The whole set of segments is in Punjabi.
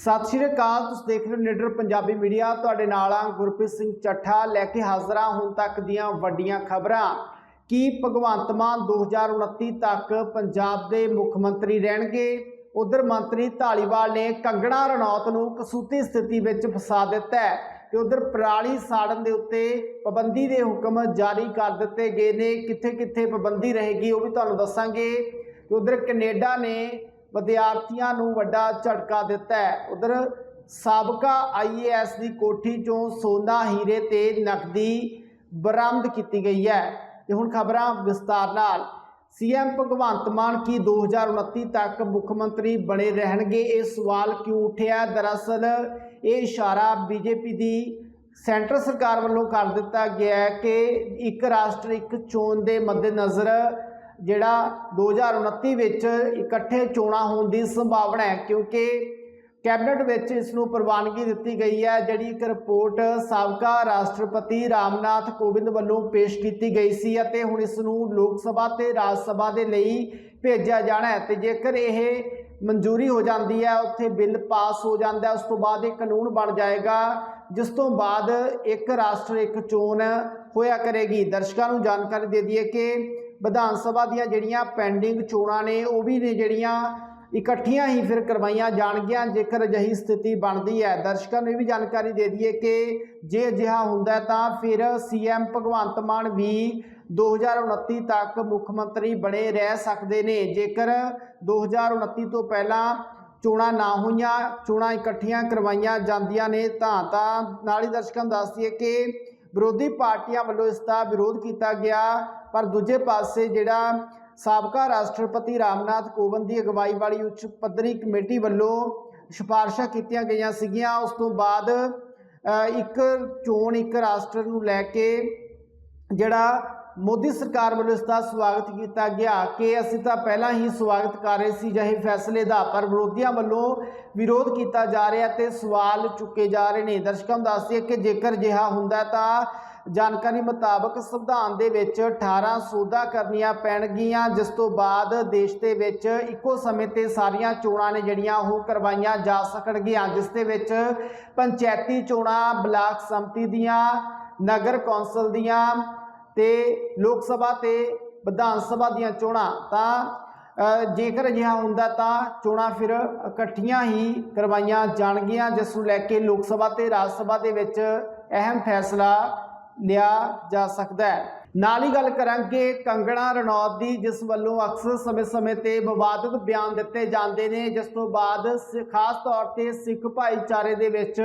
ਸਤਿ ਸ਼੍ਰੀ ਅਕਾਲ, ਤੁਸੀਂ ਦੇਖ ਰਹੇ ਹੋ ਨੀਡਰ ਪੰਜਾਬੀ ਮੀਡੀਆ। ਤੁਹਾਡੇ ਨਾਲ ਆ ਗੁਰਪ੍ਰੀਤ ਸਿੰਘ ਚੱਠਾ। ਲੈ ਕੇ ਹਾਜ਼ਰ ਹਾਂ ਹੁਣ ਤੱਕ ਦੀਆਂ ਵੱਡੀਆਂ ਖਬਰਾਂ। ਕੀ ਭਗਵੰਤ ਮਾਨ 2029 ਤੱਕ ਪੰਜਾਬ ਦੇ ਮੁੱਖ ਮੰਤਰੀ ਰਹਿਣਗੇ? ਉਧਰ ਮੰਤਰੀ ਢਾਲੀਵਾਲ ਨੇ ਕੰਗਣਾ ਰਣੌਤ ਨੂੰ ਕਸੂਤੀ ਸਥਿਤੀ ਵਿੱਚ ਫਸਾ ਦਿੱਤਾ ਹੈ ਤੇ ਉਧਰ ਪਰਾਲੀ ਸਾੜਨ ਦੇ ਉੱਤੇ ਪਾਬੰਦੀ ਦੇ ਹੁਕਮ ਜਾਰੀ ਕਰ ਦਿੱਤੇ ਗਏ ਨੇ। ਕਿੱਥੇ ਕਿੱਥੇ ਪਾਬੰਦੀ ਰਹੇਗੀ ਉਹ ਵੀ ਤੁਹਾਨੂੰ ਦੱਸਾਂਗੇ। ਤੇ ਉਧਰ ਕੈਨੇਡਾ ਨੇ ਵਿਦਿਆਰਥੀਆਂ ਨੂੰ ਵੱਡਾ ਝਟਕਾ ਦਿੱਤਾ ਹੈ। ਉਧਰ ਸਾਬਕਾ ਆਈਏਐਸ ਦੀ ਕੋਠੀ ਚੋਂ ਸੋਨਾ ਹੀਰੇ ਤੇ ਨਕਦੀ ਬਰਾਮਦ ਕੀਤੀ ਗਈ ਹੈ। ਤੇ ਹੁਣ ਖਬਰਾਂ ਵਿਸਤਾਰ ਨਾਲ। ਸੀਐਮ ਭਗਵੰਤ ਮਾਨ ਕੀ 2029 ਤੱਕ ਮੁੱਖ ਮੰਤਰੀ ਬਣੇ ਰਹਿਣਗੇ? ਇਹ ਸਵਾਲ ਕਿਉਂ ਉੱਠਿਆ? ਦਰਅਸਲ ਇਹ ਇਸ਼ਾਰਾ ਬੀਜੇਪੀ ਦੀ ਸੈਂਟਰ ਸਰਕਾਰ ਵੱਲੋਂ ਕਰ ਦਿੱਤਾ ਗਿਆ ਕਿ ਇੱਕ ਰਾਸ਼ਟਰ ਇੱਕ ਚੋਣ ਦੇ ਮੱਦੇਨਜ਼ਰ ਜਿਹੜਾ 2029 ਵਿੱਚ ਇਕੱਠੇ ਚੋਣਾਂ ਹੋਣ ਦੀ ਸੰਭਾਵਨਾ ਹੈ, ਕਿਉਂਕਿ ਕੈਬਨਿਟ ਵਿੱਚ ਇਸ ਨੂੰ ਪ੍ਰਵਾਨਗੀ ਦਿੱਤੀ ਗਈ ਹੈ, ਜਿਹੜੀ ਇੱਕ ਰਿਪੋਰਟ ਸਾਬਕਾ ਰਾਸ਼ਟਰਪਤੀ ਰਾਮਨਾਥ ਕੋਵਿੰਦ ਵੱਲੋਂ ਪੇਸ਼ ਕੀਤੀ ਗਈ ਸੀ ਅਤੇ ਹੁਣ ਇਸ ਨੂੰ ਲੋਕ ਸਭਾ ਤੇ ਰਾਜ ਸਭਾ ਦੇ ਲਈ ਭੇਜਿਆ ਜਾਣਾ ਹੈ। ਤੇ ਜੇਕਰ ਇਹ ਮਨਜ਼ੂਰੀ ਹੋ ਜਾਂਦੀ ਹੈ, ਉੱਥੇ ਬਿੱਲ ਪਾਸ ਹੋ ਜਾਂਦਾ ਉਸ ਤੋਂ ਬਾਅਦ ਇਹ ਕਾਨੂੰਨ ਬਣ ਜਾਏਗਾ, ਜਿਸ ਤੋਂ ਬਾਅਦ ਇੱਕ ਰਾਸ਼ਟਰ ਇੱਕ ਚੋਣ ਹੋਇਆ ਕਰੇਗੀ। ਦਰਸ਼ਕਾਂ ਨੂੰ ਜਾਣਕਾਰੀ ਦੇ ਦਈਏ ਕਿ ਵਿਧਾਨ ਸਭਾ ਦੀਆਂ ਜਿਹੜੀਆਂ ਪੈਂਡਿੰਗ ਚੋਣਾਂ ਨੇ, ਉਹ ਵੀ ਨੇ ਜਿਹੜੀਆਂ ਇਕੱਠੀਆਂ ਹੀ ਫਿਰ ਕਰਵਾਈਆਂ ਜਾਣਗੀਆਂ, ਜੇਕਰ ਅਜਿਹੀ ਸਥਿਤੀ ਬਣਦੀ ਹੈ। ਦਰਸ਼ਕਾਂ ਨੂੰ ਇਹ ਵੀ ਜਾਣਕਾਰੀ ਦੇ ਦਈਏ ਕਿ ਜੇ ਅਜਿਹਾ ਹੁੰਦਾ ਤਾਂ ਫਿਰ ਸੀਐਮ ਭਗਵੰਤ ਮਾਨ ਵੀ 2029 ਤੱਕ ਮੁੱਖ ਮੰਤਰੀ ਬਣੇ ਰਹਿ ਸਕਦੇ ਨੇ। ਜੇਕਰ 2029 ਤੋਂ ਪਹਿਲਾਂ ਚੋਣਾਂ ਨਾ ਹੋਈਆਂ, ਚੋਣਾਂ ਇਕੱਠੀਆਂ ਕਰਵਾਈਆਂ ਜਾਂਦੀਆਂ ਨੇ ਤਾਂ ਤਾਂ ਨਾਲ ਹੀ ਦਰਸ਼ਕਾਂ ਨੂੰ ਦੱਸ ਦਈਏ ਕਿ ਵਿਰੋਧੀ ਪਾਰਟੀਆਂ ਵੱਲੋਂ ਇਸ ਦਾ ਵਿਰੋਧ ਕੀਤਾ ਗਿਆ। ਪਰ ਦੂਜੇ ਪਾਸੇ ਜਿਹੜਾ ਸਾਬਕਾ ਰਾਸ਼ਟਰਪਤੀ ਰਾਮਨਾਥ ਕੋਵਿੰਦ ਦੀ ਅਗਵਾਈ ਵਾਲੀ ਉੱਚ ਪੱਧਰੀ ਕਮੇਟੀ ਵੱਲੋਂ ਸਿਫਾਰਸ਼ਾਂ ਕੀਤੀਆਂ ਗਈਆਂ ਸੀਗੀਆਂ। ਉਸ ਤੋਂ ਬਾਅਦ ਇੱਕ ਚੋਣ ਇੱਕ ਰਾਸ਼ਟਰ ਨੂੰ ਲੈ ਕੇ ਜਿਹੜਾ ਮੋਦੀ ਸਰਕਾਰ ਵੱਲੋਂ ਇਸ ਦਾ ਸਵਾਗਤ ਕੀਤਾ ਗਿਆ ਕਿ ਅਸੀਂ ਤਾਂ ਪਹਿਲਾਂ ਹੀ ਸਵਾਗਤ ਕਰ ਰਹੇ ਸੀ, ਜਿਹੇ ਫੈਸਲੇ ਦਾ, ਪਰ ਵਿਰੋਧੀਆਂ ਵੱਲੋਂ ਵਿਰੋਧ ਕੀਤਾ ਜਾ ਰਿਹਾ ਤੇ ਸਵਾਲ ਚੁੱਕੇ ਜਾ ਰਹੇ ਨੇ। ਦਰਸ਼ਕਾਂ ਨੂੰ ਦੱਸ ਦਈਏ ਕਿ ਜੇਕਰ ਜਿਹਾ ਹੁੰਦਾ ਤਾਂ ਜਾਣਕਾਰੀ ਮੁਤਾਬਕ ਸੰਵਿਧਾਨ ਦੇ ਵਿੱਚ 18 ਸੋਧਾਂ ਕਰਨੀਆਂ ਪੈਣਗੀਆਂ, ਜਿਸ ਤੋਂ ਬਾਅਦ ਦੇਸ਼ ਦੇ ਵਿੱਚ ਇੱਕੋ ਸਮੇਂ ਤੇ ਸਾਰੀਆਂ ਚੋਣਾਂ ਨੇ ਜਿਹੜੀਆਂ ਉਹ ਕਰਵਾਈਆਂ ਜਾ ਸਕਣਗੀਆਂ, ਜਿਸ ਦੇ ਵਿੱਚ ਪੰਚਾਇਤੀ ਚੋਣਾਂ, ਬਲਾਕ ਸੰਮਤੀ ਦੀਆਂ, ਨਗਰ ਕੌਂਸਲ ਦੀਆਂ ਤੇ ਲੋਕ ਸਭਾ ਤੇ ਵਿਧਾਨ ਸਭਾ ਦੀਆਂ ਚੋਣਾਂ, ਤਾਂ ਜੇਕਰ ਅਜਿਹਾ ਹੁੰਦਾ ਤਾਂ ਚੋਣਾਂ ਫਿਰ ਇਕੱਠੀਆਂ ਹੀ ਕਰਵਾਈਆਂ ਜਾਣਗੀਆਂ, ਜਿਸ ਨੂੰ ਲੈ ਕੇ ਲੋਕ ਸਭਾ ਤੇ ਰਾਜ ਸਭਾ ਦੇ ਵਿੱਚ ਅਹਿਮ ਫੈਸਲਾ ਲਿਆ ਜਾ ਸਕਦਾ ਹੈ। ਨਾਲ ਹੀ ਗੱਲ ਕਰਾਂਗੇ ਕੰਗਣਾ ਰਣੌਤ ਦੀ, ਜਿਸ ਵੱਲੋਂ ਅਕਸਰ ਸਮੇਂ-ਸਮੇਂ ਤੇ ਵਿਵਾਦਤ ਬਿਆਨ ਦਿੱਤੇ ਜਾਂਦੇ ਨੇ, ਜਿਸ ਤੋਂ ਬਾਅਦ ਸ- ਖਾਸ ਤੌਰ ਤੇ ਸਿੱਖ ਭਾਈਚਾਰੇ ਦੇ ਵਿੱਚ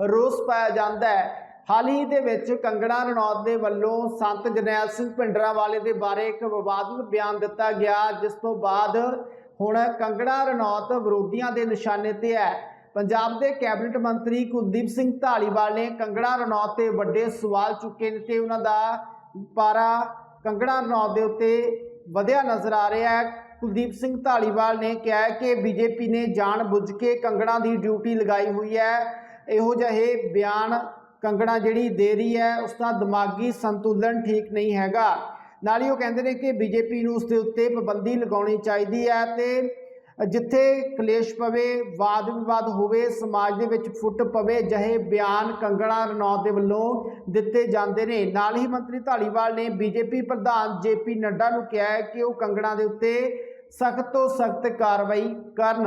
ਰੋਸ ਪਾਇਆ ਜਾਂਦਾ ਹੈ। ਹਾਲ ਹੀ ਦੇ ਵਿੱਚ ਕੰਗੜਾ ਰਣੌਤ ਦੇ ਵੱਲੋਂ ਸੰਤ ਜਰਨੈਲ ਸਿੰਘ ਭਿੰਡਰਾਂਵਾਲੇ ਦੇ ਬਾਰੇ ਇੱਕ ਵਿਵਾਦਤ ਬਿਆਨ ਦਿੱਤਾ ਗਿਆ, ਜਿਸ ਤੋਂ ਬਾਅਦ ਹੁਣ ਕੰਗੜਾ ਰਣੌਤ ਵਿਰੋਧੀਆਂ ਦੇ ਨਿਸ਼ਾਨੇ ਤੇ ਹੈ। ਪੰਜਾਬ ਦੇ ਕੈਬਨਿਟ ਮੰਤਰੀ ਕੁਲਦੀਪ ਸਿੰਘ ਢਾਲੀਵਾਲ ਨੇ ਕੰਗੜਾ ਰਣੌਤ ਤੇ ਵੱਡੇ ਸਵਾਲ ਚੁੱਕੇ ਨੇ ਤੇ ਉਹਨਾਂ ਦਾ ਪਾਰਾ ਕੰਗੜਾ ਰਣੌਤ ਦੇ ਉੱਤੇ ਵਧਿਆ ਨਜ਼ਰ ਆ ਰਿਹਾ ਹੈ। ਕੁਲਦੀਪ ਸਿੰਘ ਢਾਲੀਵਾਲ ਨੇ ਕਿਹਾ ਹੈ ਕਿ ਬੀਜੇਪੀ ਨੇ ਜਾਣ ਬੁੱਝ ਕੇ ਕੰਗਣਾ ਦੀ ਡਿਊਟੀ ਲਗਾਈ ਹੋਈ ਹੈ। ਇਹੋ ਜਿਹੇ ਬਿਆਨ ਕੰਗਣਾ ਜਿਹੜੀ ਦੇ ਰਹੀ ਹੈ ਉਸ ਦਾ ਦਿਮਾਗੀ ਸੰਤੁਲਨ ਠੀਕ ਨਹੀਂ ਹੈਗਾ। ਨਾਲ ਹੀ ਉਹ ਕਹਿੰਦੇ ਨੇ ਕਿ ਬੀਜੇਪੀ ਨੂੰ ਉਸ ਦੇ ਉੱਤੇ ਪਾਬੰਦੀ ਲਗਾਉਣੀ ਚਾਹੀਦੀ ਹੈ ਤੇ ਜਿੱਥੇ ਕਲੇਸ਼ ਪਵੇ, ਵਾਦ ਵਿਵਾਦ ਹੋਵੇ, ਸਮਾਜ ਦੇ ਵਿੱਚ ਫੁੱਟ ਪਵੇ, ਜਹੇ ਬਿਆਨ ਕੰਗਣਾ ਰਣੌਤ ਦੇ ਵੱਲੋਂ ਦਿੱਤੇ ਜਾਂਦੇ ਨੇ। ਨਾਲ ਹੀ ਮੰਤਰੀ ਢਾਲੀਵਾਲ ਨੇ ਬੀਜੇਪੀ ਪ੍ਰਧਾਨ ਜੇਪੀ ਨੱਡਾ ਨੂੰ ਕਿਹਾ ਹੈ ਕਿ ਉਹ ਕੰਗਣਾ ਦੇ ਉੱਤੇ ਸਖਤ ਤੋਂ ਸਖਤ ਕਾਰਵਾਈ ਕਰਨ।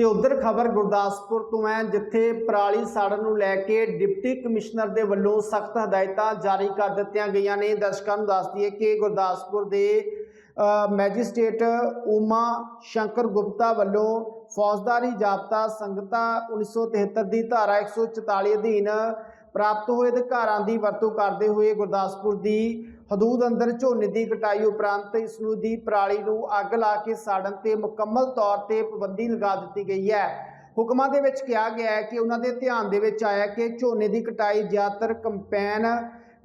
ਤੇ ਉਧਰ ਖਬਰ ਗੁਰਦਾਸਪੁਰ ਤੋਂ ਹੈ ਜਿੱਥੇ ਪਰਾਲੀ ਸਾੜਨ ਨੂੰ ਲੈ ਕੇ ਡਿਪਟੀ ਕਮਿਸ਼ਨਰ ਦੇ ਵੱਲੋਂ ਸਖਤ ਹਦਾਇਤਾਂ ਜਾਰੀ ਕਰ ਦਿੱਤੀਆਂ ਗਈਆਂ ਨੇ। ਦਰਸ਼ਕਾਂ ਨੂੰ ਦੱਸ ਦਈਏ ਕਿ ਗੁਰਦਾਸਪੁਰ ਦੇ ਅ, ਮੈਜਿਸਟ੍ਰੇਟ ਉਮਾ ਸ਼ੰਕਰ ਗੁਪਤਾ ਵੱਲੋਂ ਫੌਜਦਾਰੀ ਜਾਬਤਾ ਸੰਗਤਾ 1973 ਦੀ ਧਾਰਾ 144 ਅਧੀਨ ਪ੍ਰਾਪਤ ਹੋਏ ਅਧਿਕਾਰਾਂ ਦੀ ਵਰਤੋਂ ਕਰਦੇ ਹੋਏ ਗੁਰਦਾਸਪੁਰ ਦੀ ਹਦੂਦ ਅੰਦਰ ਝੋਨੇ ਦੀ ਕਟਾਈ ਉਪਰੰਤ ਇਸ ਨੂੰ ਦੀ ਪਰਾਲੀ ਨੂੰ ਅੱਗ ਲਾ ਕੇ ਸਾੜਨ ਤੇ ਮੁਕੰਮਲ ਤੌਰ ਤੇ ਪਾਬੰਦੀ ਲਗਾ ਦਿੱਤੀ ਗਈ ਹੈ। ਹੁਕਮਾਂ ਦੇ ਵਿੱਚ ਕਿਹਾ ਗਿਆ ਹੈ ਕਿ ਉਹਨਾਂ ਦੇ ਧਿਆਨ ਦੇ ਵਿੱਚ ਆਇਆ ਕਿ ਝੋਨੇ ਦੀ ਕਟਾਈ ਜ਼ਿਆਦਾਤਰ ਕੰਪੈਨ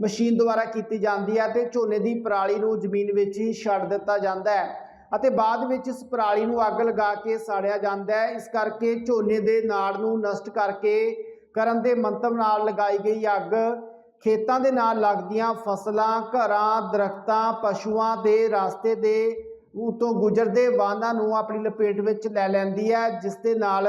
ਮਸ਼ੀਨ ਦੁਆਰਾ ਕੀਤੀ ਜਾਂਦੀ ਹੈ ਤੇ ਝੋਨੇ ਦੀ ਪਰਾਲੀ ਨੂੰ ਜ਼ਮੀਨ ਵਿੱਚ ਹੀ ਛੱਡ ਦਿੱਤਾ ਜਾਂਦਾ ਹੈ ਅਤੇ ਬਾਅਦ ਵਿੱਚ ਇਸ ਪਰਾਲੀ ਨੂੰ ਅੱਗ ਲਗਾ ਕੇ ਸਾੜਿਆ ਜਾਂਦਾ ਹੈ। ਇਸ ਕਰਕੇ ਝੋਨੇ ਦੇ ਨਾੜ ਨੂੰ ਨਸ਼ਟ ਕਰਕੇ ਕਰਨ ਦੇ ਮੰਤਵ ਨਾਲ ਲਗਾਈ ਗਈ ਅੱਗ। ਖੇਤਾਂ ਦੇ ਨਾਲ ਲੱਗਦੀਆਂ ਫਸਲਾਂ, ਘਰਾਂ, ਦਰਖਤਾਂ, ਪਸ਼ੂਆਂ ਦੇ ਰਸਤੇ ਦੇ ਉਤੋਂ ਗੁਜ਼ਰਦੇ ਵਾਹਨਾਂ ਨੂੰ ਆਪਣੀ ਲਪੇਟ ਵਿੱਚ ਲੈ ਲੈਂਦੀ ਹੈ, ਜਿਸ ਦੇ ਨਾਲ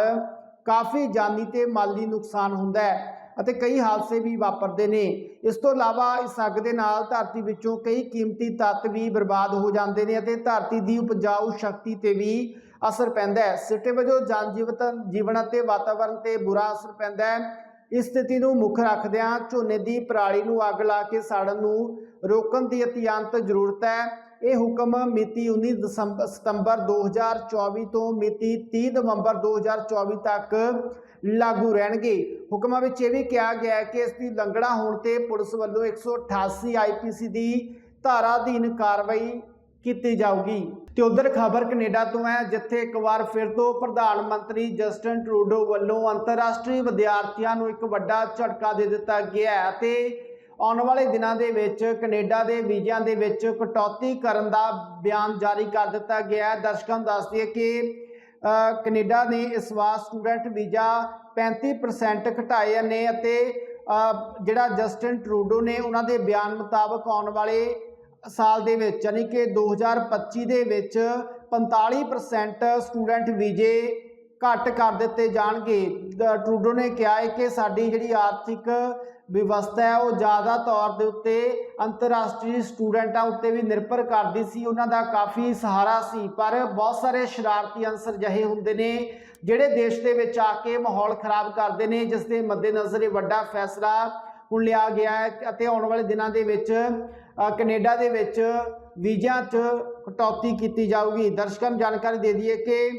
ਕਾਫੀ ਜਾਨੀ ਤੇ ਮਾਲੀ ਨੁਕਸਾਨ ਹੁੰਦਾ ਹੈ ਅਤੇ ਕਈ ਹਾਦਸੇ ਵੀ ਵਾਪਰਦੇ ਨੇ। ਇਸ ਤੋਂ ਇਲਾਵਾ ਇਸ ਅੱਗ ਦੇ ਨਾਲ ਧਰਤੀ ਵਿੱਚੋਂ ਕਈ ਕੀਮਤੀ ਤੱਤ ਵੀ ਬਰਬਾਦ ਹੋ ਜਾਂਦੇ ਨੇ ਅਤੇ ਧਰਤੀ ਦੀ ਉਪਜਾਊ ਸ਼ਕਤੀ ਤੇ ਵੀ ਅਸਰ ਪੈਂਦਾ ਹੈ। ਸਿੱਟੇ ਵਜੋਂ ਜਨ ਜੀਵਤ, ਜੀਵਨ ਅਤੇ ਵਾਤਾਵਰਣ ਤੇ ਬੁਰਾ ਅਸਰ ਪੈਂਦਾ ਹੈ। ਇਸ ਸਥਿਤੀ ਨੂੰ ਮੁੱਖ ਰੱਖਦਿਆਂ ਝੋਨੇ ਦੀ ਪਰਾਲੀ ਨੂੰ ਅੱਗ ਲਾ ਕੇ ਸਾੜਨ ਨੂੰ ਰੋਕਣ ਦੀ ਅਤਿਅੰਤ ਜ਼ਰੂਰਤ ਹੈ। ਇਹ ਹੁਕਮ ਮਿਤੀ 19 ਦਸੰਬਰ ਸਤੰਬਰ 2024 ਤੋਂ ਮਿਤੀ 30 ਨਵੰਬਰ 2024 ਤੱਕ ਲਾਗੂ ਰਹਿਣਗੇ। ਹੁਕਮਾਂ ਵਿੱਚ ਇਹ ਵੀ ਕਿਹਾ ਗਿਆ ਹੈ ਕਿ ਇਸ ਦੀ ਲੰਘਣਾ ਹੋਣ ਤੇ ਪੁਲਿਸ ਵੱਲੋਂ 188 ਆਈਪੀਸੀ ਦੀ ਧਾਰਾ ਅਧੀਨ ਕਾਰਵਾਈ ਕੀਤੀ ਜਾਊਗੀ। ਤੇ ਉਧਰ ਖਬਰ ਕੈਨੇਡਾ ਤੋਂ ਹੈ ਜਿੱਥੇ ਇੱਕ ਵਾਰ ਫਿਰ ਤੋਂ ਪ੍ਰਧਾਨ ਮੰਤਰੀ ਜਸਟਨ ਟਰੂਡੋ ਵੱਲੋਂ ਅੰਤਰਰਾਸ਼ਟਰੀ ਵਿਦਿਆਰਥੀਆਂ ਨੂੰ ਇੱਕ ਵੱਡਾ ਝਟਕਾ ਦੇ ਦਿੱਤਾ ਗਿਆ ਹੈ ਅਤੇ ਆਉਣ ਵਾਲੇ ਦਿਨਾਂ ਦੇ ਵਿੱਚ ਕੈਨੇਡਾ ਦੇ ਵੀਜ਼ਿਆਂ ਦੇ ਵਿੱਚ ਕਟੌਤੀ ਕਰਨ ਦਾ ਬਿਆਨ ਜਾਰੀ ਕਰ ਦਿੱਤਾ ਗਿਆ ਹੈ। ਦਰਸ਼ਕਾਂ ਨੂੰ ਦੱਸ ਦਈਏ ਕਿ ਅ, ਕੈਨੇਡਾ ਨੇ ਇਸ ਵਾਰ ਸਟੂਡੈਂਟ ਵੀਜ਼ਾ 35% ਘਟਾਏ ਨੇ ਅਤੇ ਜਿਹੜਾ ਜਸਟਨ ਟਰੂਡੋ ਨੇ ਉਹਨਾਂ ਦੇ ਬਿਆਨ ਮੁਤਾਬਕ ਆਉਣ ਵਾਲੇ ਸਾਲ ਦੇ ਵਿੱਚ, ਯਾਨੀ ਕਿ 2025 ਦੇ ਵਿੱਚ 45% ਸਟੂਡੈਂਟ ਵੀਜ਼ੇ ਘੱਟ ਕਰ ਦਿੱਤੇ ਜਾਣਗੇ। ਟਰੂਡੋ ਨੇ ਕਿਹਾ ਹੈ ਕਿ ਸਾਡੀ ਜਿਹੜੀ ਆਰਥਿਕ ਵਿਵਸਥਾ ਹੈ, ਉਹ ਜ਼ਿਆਦਾ ਤੌਰ ਦੇ ਉੱਤੇ ਅੰਤਰਰਾਸ਼ਟਰੀ ਸਟੂਡੈਂਟਾਂ ਉੱਤੇ ਵੀ ਨਿਰਭਰ ਕਰਦੀ ਸੀ, ਉਹਨਾਂ ਦਾ ਕਾਫੀ ਸਹਾਰਾ ਸੀ, ਪਰ ਬਹੁਤ ਸਾਰੇ ਸ਼ਰਾਰਤੀ ਅੰਸਰ ਜਿਹੇ ਹੁੰਦੇ ਨੇ, ਜਿਹੜੇ ਦੇਸ਼ ਦੇ ਵਿੱਚ ਆ ਕੇ ਮਾਹੌਲ ਖਰਾਬ ਕਰਦੇ ਨੇ, ਜਿਸ ਦੇ ਮੱਦੇਨਜ਼ਰ ਇਹ ਵੱਡਾ ਫੈਸਲਾ ਹੁਣ ਲਿਆ ਗਿਆ ਹੈ, ਅਤੇ ਆਉਣ ਵਾਲੇ ਦਿਨਾਂ ਦੇ ਵਿੱਚ ਕੈਨੇਡਾ ਦੇ ਵਿੱਚ ਵੀਜ਼ਿਆਂ 'ਚ ਕਟੌਤੀ ਕੀਤੀ ਜਾਊਗੀ। ਦਰਸ਼ਕਾਂ ਨੂੰ ਜਾਣਕਾਰੀ ਦੇ ਦਈਏ ਕਿ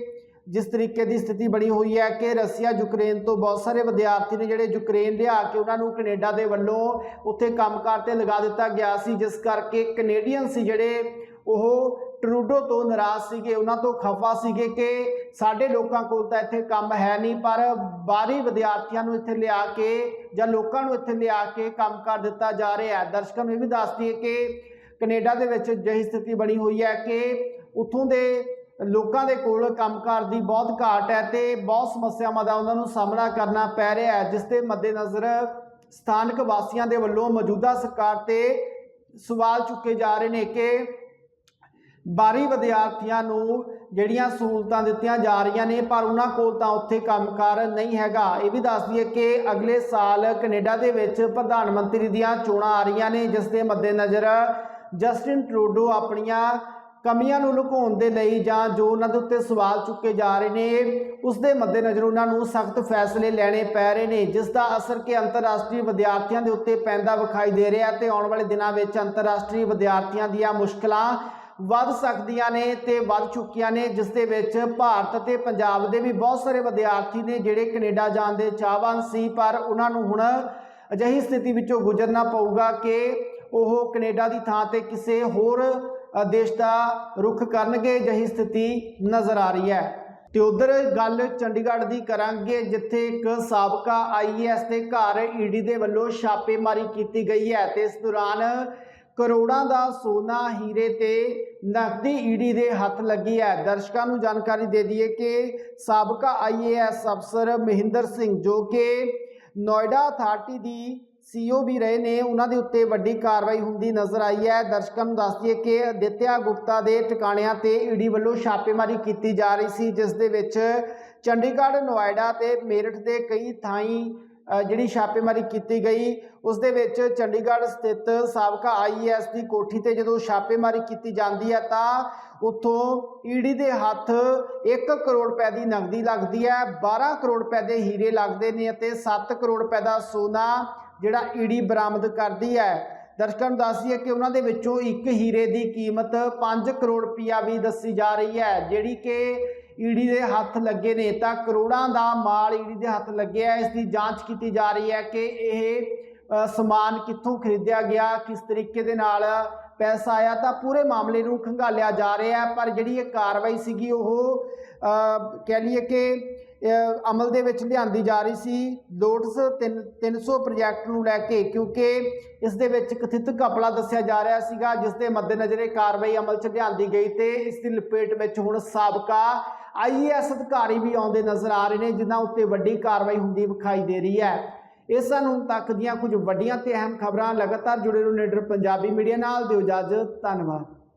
ਜਿਸ ਤਰੀਕੇ ਦੀ ਸਥਿਤੀ ਬਣੀ ਹੋਈ ਹੈ ਕਿ ਰਸੀਆ, ਯੂਕਰੇਨ ਤੋਂ ਬਹੁਤ ਸਾਰੇ ਵਿਦਿਆਰਥੀ ਨੇ ਜਿਹੜੇ ਯੂਕਰੇਨ ਲਿਆ ਕੇ ਉਹਨਾਂ ਨੂੰ ਕੈਨੇਡਾ ਦੇ ਵੱਲੋਂ ਉੱਥੇ ਕੰਮਕਾਰ ਤੇ ਲਗਾ ਦਿੱਤਾ ਗਿਆ ਸੀ, ਜਿਸ ਕਰਕੇ ਕੈਨੇਡੀਅਨ ਸੀ ਜਿਹੜੇ ਉਹ ਟਰੂਡੋ ਤੋਂ ਨਾਰਾਜ਼ ਸੀਗੇ, ਉਹਨਾਂ ਤੋਂ ਖਫਾ ਸੀਗੇ ਕਿ ਸਾਡੇ ਲੋਕਾਂ ਕੋਲ ਤਾਂ ਇੱਥੇ ਕੰਮ ਹੈ ਨਹੀਂ, ਪਰ ਬਾਹਰੀ ਵਿਦਿਆਰਥੀਆਂ ਨੂੰ ਇੱਥੇ ਲਿਆ ਕੇ ਜਾਂ ਲੋਕਾਂ ਨੂੰ ਇੱਥੇ ਲਿਆ ਕੇ ਕੰਮ ਕਰ ਦਿੱਤਾ ਜਾ ਰਿਹਾ ਹੈ। ਦਰਸ਼ਕਾਂ ਨੂੰ ਇਹ ਵੀ ਦੱਸ ਦਈਏ ਕਿ ਕੈਨੇਡਾ ਦੇ ਵਿੱਚ ਅਜਿਹੀ ਸਥਿਤੀ ਬਣੀ ਹੋਈ ਹੈ ਕਿ ਉੱਥੋਂ ਦੇ ਲੋਕਾਂ ਦੇ ਕੋਲ ਕੰਮਕਾਰ ਦੀ ਬਹੁਤ ਘਾਟ ਹੈ ਤੇ ਬਹੁਤ ਸਮੱਸਿਆਵਾਂ ਦਾ ਉਹਨਾਂ ਨੂੰ ਸਾਹਮਣਾ ਕਰਨਾ ਪੈ ਰਿਹਾ ਹੈ, ਜਿਸ ਦੇ ਮੱਦੇਨਜ਼ਰ ਸਥਾਨਕ ਵਾਸੀਆਂ ਦੇ ਵੱਲੋਂ ਮੌਜੂਦਾ ਸਰਕਾਰ ਤੇ ਸਵਾਲ ਚੁੱਕੇ ਜਾ ਰਹੇ ਨੇ ਕਿ ਬਾਹਰੀ ਵਿਦਿਆਰਥੀਆਂ ਨੂੰ ਜਿਹੜੀਆਂ ਸਹੂਲਤਾਂ ਦਿੱਤੀਆਂ ਜਾ ਰਹੀਆਂ ਨੇ, ਪਰ ਉਹਨਾਂ ਕੋਲ ਤਾਂ ਉੱਥੇ ਕੰਮਕਾਰ ਨਹੀਂ ਹੈਗਾ। ਇਹ ਵੀ ਦੱਸ ਦਈਏ ਕਿ ਅਗਲੇ ਸਾਲ ਕੈਨੇਡਾ ਦੇ ਵਿੱਚ ਪ੍ਰਧਾਨ ਮੰਤਰੀ ਦੀਆਂ ਚੋਣਾਂ ਆ ਰਹੀਆਂ ਨੇ, ਜਿਸ ਦੇ ਮੱਦੇਨਜ਼ਰ ਜਸਟਿਨ ਟਰੂਡੋ ਆਪਣੀਆਂ ਕਮੀਆਂ ਨੂੰ ਲੁਕਾਉਣ ਦੇ ਲਈ ਜਾਂ ਜੋ ਉਹਨਾਂ ਦੇ ਉੱਤੇ ਸਵਾਲ ਚੁੱਕੇ ਜਾ ਰਹੇ ਨੇ, ਉਸ ਦੇ ਮੱਦੇਨਜ਼ਰ ਉਹਨਾਂ ਨੂੰ ਸਖਤ ਫੈਸਲੇ ਲੈਣੇ ਪੈ ਰਹੇ ਨੇ, ਜਿਸ ਦਾ ਅਸਰ ਕਿ ਅੰਤਰਰਾਸ਼ਟਰੀ ਵਿਦਿਆਰਥੀਆਂ ਦੇ ਉੱਤੇ ਪੈਂਦਾ ਵਿਖਾਈ ਦੇ ਰਿਹਾ ਤੇ ਆਉਣ ਵਾਲੇ ਦਿਨਾਂ ਵਿੱਚ ਅੰਤਰਰਾਸ਼ਟਰੀ ਵਿਦਿਆਰਥੀਆਂ ਦੀਆਂ ਮੁਸ਼ਕਲਾਂ ਵੱਧ ਸਕਦੀਆਂ ਨੇ ਤੇ ਵੱਧ ਚੁੱਕੀਆਂ ਨੇ, ਜਿਸ ਦੇ ਵਿੱਚ ਭਾਰਤ ਅਤੇ ਪੰਜਾਬ ਦੇ ਵੀ ਬਹੁਤ ਸਾਰੇ ਵਿਦਿਆਰਥੀ ਨੇ ਜਿਹੜੇ ਕੈਨੇਡਾ ਜਾਣ ਦੇ ਚਾਹਵਾਨ ਸੀ, ਪਰ ਉਹਨਾਂ ਨੂੰ ਹੁਣ ਅਜਿਹੀ ਸਥਿਤੀ ਵਿੱਚੋਂ ਗੁਜ਼ਰਨਾ ਪਊਗਾ ਕਿ ਉਹ ਕੈਨੇਡਾ ਦੀ ਥਾਂ ਤੇ ਕਿਸੇ ਹੋਰ ਦੇਸ਼ ਦਾ ਰੁਖ ਕਰਨਗੇ, ਅਜਿਹੀ ਸਥਿਤੀ ਨਜ਼ਰ ਆ ਰਹੀ ਹੈ। ਤੇ ਉਧਰ ਗੱਲ ਚੰਡੀਗੜ੍ਹ ਦੀ ਕਰਾਂਗੇ, ਜਿੱਥੇ ਇੱਕ ਸਾਬਕਾ ਆਈਏਐਸ ਦੇ ਘਰ ਈਡੀ ਦੇ ਵੱਲੋਂ ਛਾਪੇਮਾਰੀ ਕੀਤੀ ਗਈ ਹੈ ਤੇ ਇਸ ਦੌਰਾਨ ਕਰੋੜਾਂ ਦਾ ਸੋਨਾ ਹੀਰੇ ਤੇ ਨਕਦੀ ਈਡੀ ਦੇ ਹੱਥ ਲੱਗੀ ਹੈ। ਦਰਸ਼ਕਾਂ ਨੂੰ ਜਾਣਕਾਰੀ ਦੇ ਦਈਏ ਕਿ ਸਾਬਕਾ ਆਈਏਐਸ ਅਫਸਰ ਮਹਿੰਦਰ ਸਿੰਘ ਜੋ ਕਿ ਨੋਇਡਾ ਅਥਾਰਟੀ ਦੀ ਸੀਓ ਵੀ ਰਹੇ ਨੇ, ਉਹਨਾਂ ਦੇ ਉੱਤੇ ਵੱਡੀ ਕਾਰਵਾਈ ਹੁੰਦੀ ਨਜ਼ਰ ਆਈ ਹੈ। ਦਰਸ਼ਕਾਂ ਨੂੰ ਦੱਸ ਦਈਏ ਕਿ ਅਦਿੱਤਿਆ ਗੁਪਤਾ ਦੇ ਟਿਕਾਣਿਆਂ ਤੇ ਈਡੀ ਵੱਲੋਂ ਛਾਪੇਮਾਰੀ ਕੀਤੀ ਜਾ ਰਹੀ ਸੀ, ਜਿਸ ਦੇ ਵਿੱਚ ਚੰਡੀਗੜ੍ਹ, ਨੋਇਡਾ ਤੇ ਮੇਰਠ ਦੇ ਕਈ ਥਾਈਂ ਜਿਹੜੀ ਛਾਪੇਮਾਰੀ ਕੀਤੀ ਗਈ, ਉਸ ਦੇ ਵਿੱਚ ਚੰਡੀਗੜ੍ਹ ਸਥਿਤ ਸਾਬਕਾ ਆਈਐਸ ਦੀ ਕੋਠੀ ਤੇ ਜਦੋਂ ਛਾਪੇਮਾਰੀ ਕੀਤੀ ਜਾਂਦੀ ਹੈ ਤਾਂ ਉੱਥੋਂ ਈਡੀ ਦੇ ਹੱਥ 1 ਕਰੋੜ ਰੁਪਏ ਦੀ ਨਗਦੀ ਲੱਗਦੀ ਹੈ 12 ਕਰੋੜ ਰੁਪਏ ਦੇ ਹੀਰੇ ਲੱਗਦੇ ਨੇ ਅਤੇ 7 ਕਰੋੜ ਰੁਪਏ ਦਾ ਸੋਨਾ ਜਿਹੜਾ ਈਡੀ ਬਰਾਮਦ ਕਰਦੀ ਹੈ। ਦਰਸ਼ਕਾਂ ਨੂੰ ਦੱਸਦੀ ਹੈ ਕਿ ਉਹਨਾਂ ਦੇ ਵਿੱਚੋਂ ਇੱਕ ਹੀਰੇ ਦੀ ਕੀਮਤ 5 ਕਰੋੜ ਰੁਪਇਆ ਵੀ ਦੱਸੀ ਜਾ ਰਹੀ ਹੈ, ਜਿਹੜੀ ਕਿ ਈਡੀ ਦੇ ਹੱਥ ਲੱਗੇ ਨੇ ਤਾਂ ਕਰੋੜਾਂ ਦਾ ਮਾਲ ਈਡੀ ਦੇ ਹੱਥ ਲੱਗਿਆ ਹੈ। ਇਸ ਦੀ ਜਾਂਚ ਕੀਤੀ ਜਾ ਰਹੀ ਹੈ ਕਿ ਇਹ ਸਮਾਨ ਕਿੱਥੋਂ ਖਰੀਦਿਆ ਗਿਆ, ਕਿਸ ਤਰੀਕੇ ਦੇ ਨਾਲ ਪੈਸਾ ਆਇਆ, ਤਾਂ ਪੂਰੇ ਮਾਮਲੇ ਨੂੰ ਖੰਗਾਲਿਆ ਜਾ ਰਿਹਾ ਪਰ ਜਿਹੜੀ ਇਹ ਕਾਰਵਾਈ ਸੀਗੀ ਉਹ ਕਹਿ ਲਈਏ ਕਿ ਅਮਲ ਦੇ ਵਿੱਚ ਲਿਆਂਦੀ ਜਾ ਰਹੀ ਸੀ। ਲੋਟਸ 300 ਪ੍ਰੋਜੈਕਟ ਨੂੰ ਲੈ ਕੇ, ਕਿਉਂਕਿ ਇਸ ਦੇ ਵਿੱਚ ਕਥਿਤ ਘਪਲਾ ਦੱਸਿਆ ਜਾ ਰਿਹਾ ਸੀਗਾ, ਜਿਸ ਦੇ ਮੱਦੇਨਜ਼ਰ ਇਹ ਕਾਰਵਾਈ ਅਮਲ 'ਚ ਲਿਆਂਦੀ ਗਈ ਤੇ ਇਸ ਦੀ ਲਪੇਟ ਵਿੱਚ ਹੁਣ ਸਾਬਕਾ ਆਈਏਐਸ ਅਧਿਕਾਰੀ ਵੀ ਆਉਂਦੇ ਨਜ਼ਰ ਆ ਰਹੇ ਨੇ, ਜਿਨ੍ਹਾਂ ਉੱਤੇ ਵੱਡੀ ਕਾਰਵਾਈ ਹੁੰਦੀ ਵਿਖਾਈ ਦੇ ਰਹੀ ਹੈ। ਇਹ ਸਨ ਹੁਣ ਤੱਕ ਦੀਆਂ ਕੁਝ ਵੱਡੀਆਂ ਤੇ ਅਹਿਮ ਖਬਰਾਂ ਲਗਾਤਾਰ ਜੁੜੇ ਰਹੋ ਨੀਡਰ ਪੰਜਾਬੀ ਮੀਡੀਆ ਨਾਲ, ਦਿਓ ਇਜਾਜ਼ਤ, ਧੰਨਵਾਦ।